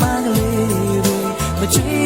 ပန်းကလေးတွေမချွေး